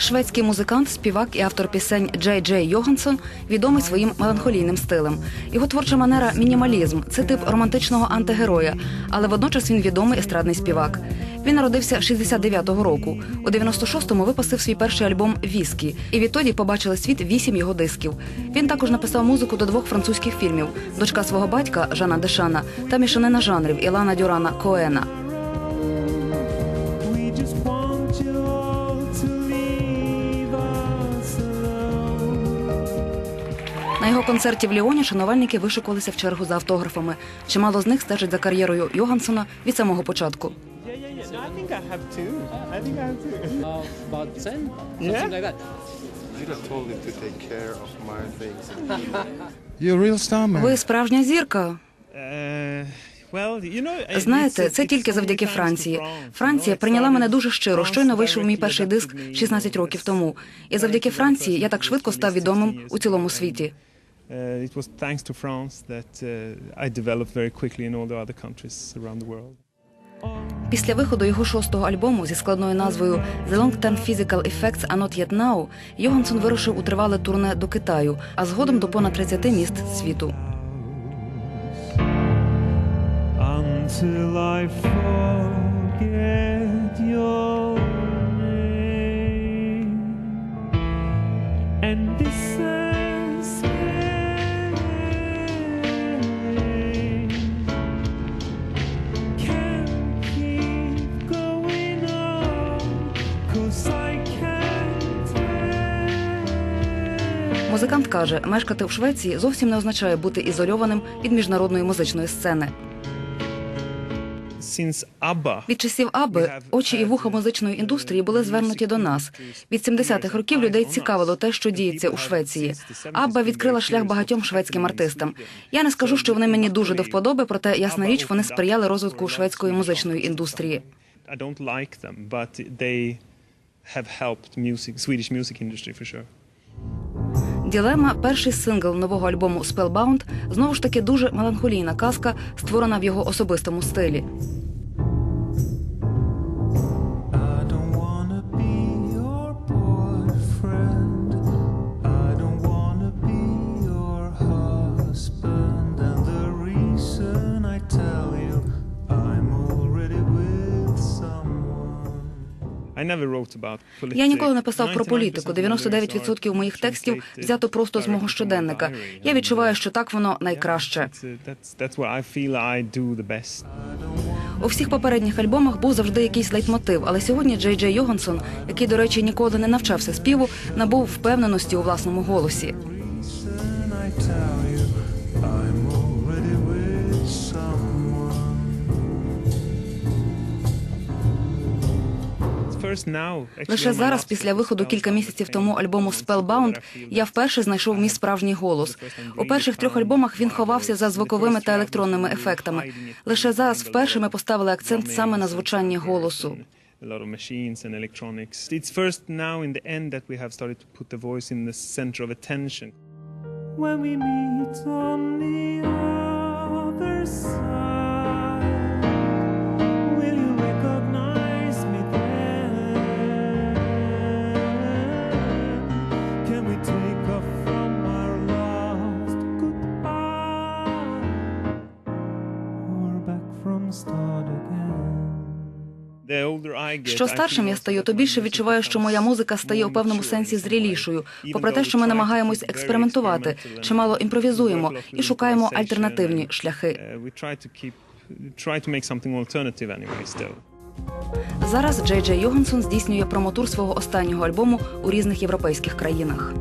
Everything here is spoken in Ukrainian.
Шведський музикант, співак і автор пісень Джей Джей Йогансон відомий своїм меланхолійним стилем. Його творча манера мінімалізм це тип романтичного антигероя, але водночас він відомий естрадний співак. Він народився 69-го року. У 96-му випустив свій перший альбом Віскі, і відтоді побачили світ вісім його дисків. Він також написав музику до двох французьких фільмів: дочка свого батька Жана Дешана та мішанина жанрів Ілана Дюрана Коена. На його концерті в Ліоні шанувальники вишикувалися в чергу за автографами. Чимало з них стежать за кар'єрою Йогансона від самого початку. Yeah, yeah, yeah. No, I think I have two. I think I have two. About 10, something Yeah? like that. You just told him to take care of my things. You're a real star man. Ви справжня зірка. Знаєте, це тільки завдяки Франції. Франція прийняла мене дуже щиро. Щойно вийшов мій перший диск adopted 16 років тому. І завдяки Франції я так швидко став відомим у цілому світі. Uh, it was thanks to France that uh, I developed very quickly in all the other countries around the world. Після виходу його шостого альбому зі складною назвою «The Long-Term Physical Effects Are Not Yet Now» Йогансон вирушив у тривале турне до Китаю, а згодом до понад 30 міст світу. Until I forget your name and Музикант каже, мешкати в Швеції зовсім не означає бути ізольованим від міжнародної музичної сцени. Від часів Аби очі і вуха музичної індустрії були звернуті до нас. Від 70-х років людей цікавило те, що діється у Швеції. Абба відкрила шлях багатьом шведським артистам. Я не скажу, що вони мені дуже до вподоби, проте ясна річ, вони сприяли розвитку шведської музичної індустрії. I don't like them, but they have helped music, Swedish music industry for sure. Ділема, перший сингл нового альбому Spellbound, знову ж таки дуже меланхолійна казка, створена в його особистому стилі. Я ніколи не писав про політику. 99% моїх текстів взято просто з мого щоденника. Я відчуваю, що так воно найкраще. У всіх попередніх альбомах був завжди якийсь лейтмотив, але сьогодні Джей Джей Йогансон, який, до речі, ніколи не навчався співу, набув впевненості у власному голосі. Лише зараз, після виходу кілька місяців тому альбому Spellbound, я вперше знайшов мій справжній голос. У перших трьох альбомах він ховався за звуковими та електронними ефектами. Лише зараз вперше ми поставили акцент саме на звучанні голосу. A lot of machines and electronics. It's first now in the end that we have started to put the voice in the center of attention. When we meet on the other side, Що старшим я стаю, то більше відчуваю, що моя музика стає у певному сенсі зрілішою. Попри те, що ми намагаємось експериментувати, чимало імпровізуємо і шукаємо альтернативні шляхи. Зараз Джей Джей Йогансон здійснює промотур свого останнього альбому у різних європейських країнах.